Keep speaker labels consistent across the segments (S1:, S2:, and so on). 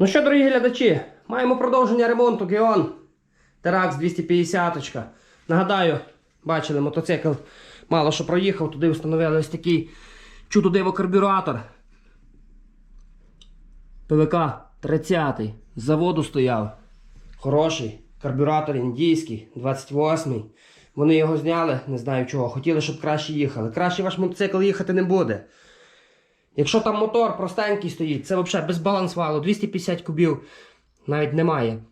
S1: Ну що, дорогі глядачі, маємо продовження ремонту Геон Теракс 250. -очка. Нагадаю, бачили, мотоцикл мало що проїхав, туди встановили ось такий чудо-диво карбюратор. ПВК 30 з заводу стояв. Хороший. Карбюратор індійський, 28-й. Вони його зняли, не знаю чого. Хотіли, щоб краще їхали. Краще ваш мотоцикл їхати не буде. Якщо там мотор простенький стоїть, це взагалі без баланс валу, 250 кубів навіть немає.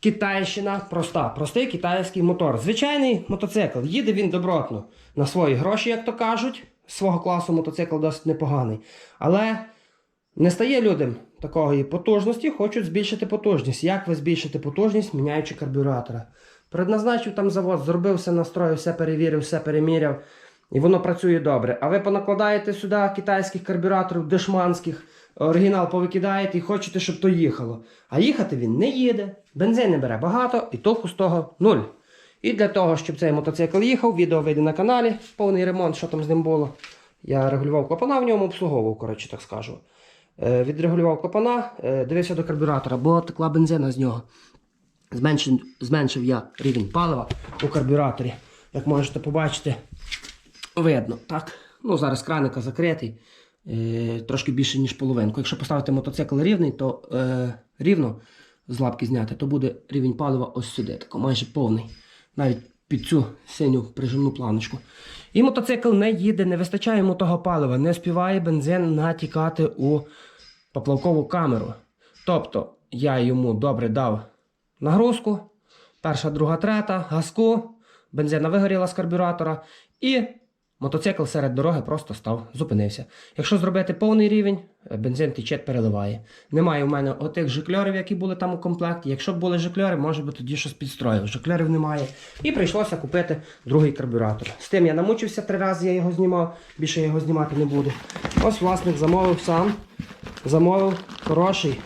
S1: Китайщина проста, простий китайський мотор. Звичайний мотоцикл, їде він добротно на свої гроші, як то кажуть. Свого класу мотоцикл досить непоганий. Але не стає людям такої потужності, хочуть збільшити потужність. Як ви збільшите потужність, міняючи карбюратора? Предназначив там завод, зробив все, настроїв, все перевірив, все переміряв. І воно працює добре. А ви понакладаєте сюди китайських карбюраторів, дешманських, оригінал повикидаєте і хочете, щоб то їхало. А їхати він не їде, бензин не бере багато і толку з того нуль. І для того, щоб цей мотоцикл їхав, відео вийде на каналі, повний ремонт, що там з ним було. Я регулював клапана в ньому, обслуговував, коротше так скажу. Е, відрегулював клапана, е, дивився до карбюратора, бо текла бензина з нього. Зменшив, зменшив я рівень палива у карбюраторі. Як можете побачити, видно, так? Ну, зараз краника закритий, е, трошки більше, ніж половинку. Якщо поставити мотоцикл рівний, то е, рівно з лапки зняти, то буде рівень палива ось сюди, тако, майже повний. Навіть під цю синю прижимну планочку. І мотоцикл не їде, не вистачає йому того палива, не співає бензин натікати у поплавкову камеру. Тобто я йому добре дав нагрузку, перша, друга, третя, газку, бензина вигоріла з карбюратора, і мотоцикл серед дороги просто став, зупинився. Якщо зробити повний рівень, е, бензин течет переливає. Немає у мене отих жикльорів, які були там у комплекті. Якщо б були жикльори, може би тоді щось підстроїв. Жикльорів немає. І прийшлося купити другий карбюратор. З тим я намучився три рази, я його знімав, більше я його знімати не буду. Ось власник замовив сам. Замовив хороший,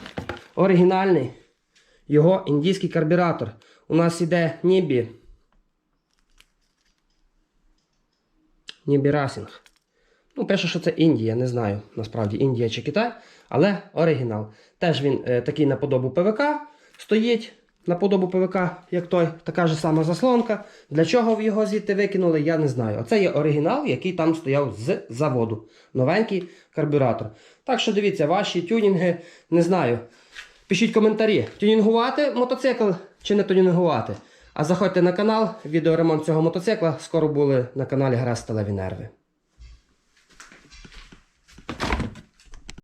S1: оригінальний його індійський карбюратор. У нас іде Нібі. Нібі Расінг. Ну, пише, що це Індія, не знаю насправді Індія чи Китай, але оригінал. Теж він е, такий на подобу ПВК стоїть. На подобу ПВК, як той, така ж сама заслонка. Для чого його звідти викинули, я не знаю. Оце є оригінал, який там стояв з заводу. Новенький карбюратор. Так що дивіться, ваші тюнінги, не знаю. Пишіть коментарі, тюнінгувати мотоцикл чи не тюнінгувати. А заходьте на канал, відеоремонт цього мотоцикла скоро були на каналі Гра Сталеві Нерви.